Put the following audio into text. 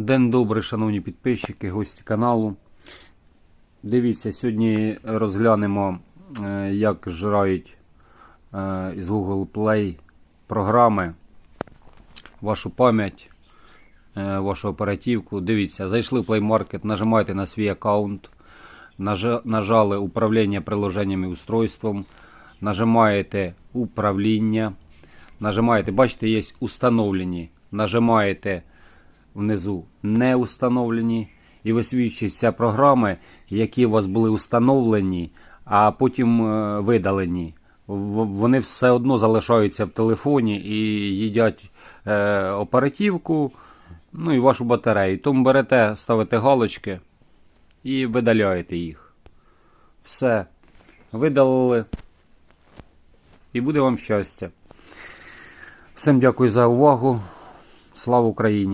День добрий, шановні підписчики, гості каналу. Дивіться, сьогодні розглянемо, е, як жрають е, із Google Play програми. Вашу пам'ять, е, вашу оперативку. Дивіться, зайшли в Play Market, нажимаєте на свій аккаунт, нажали управління приложеннями і устройством, нажимаєте управління, нажимаєте, бачите, є установлені, нажимаєте внизу не установлені і висвічуються програми, які у вас були установлені, а потім е, видалені. Вони все одно залишаються в телефоні і їдять е, оперативку, ну і вашу батарею. Тому берете, ставите галочки і видаляєте їх. Все. Видалили. І буде вам щастя. Всім дякую за увагу. Слава Україні!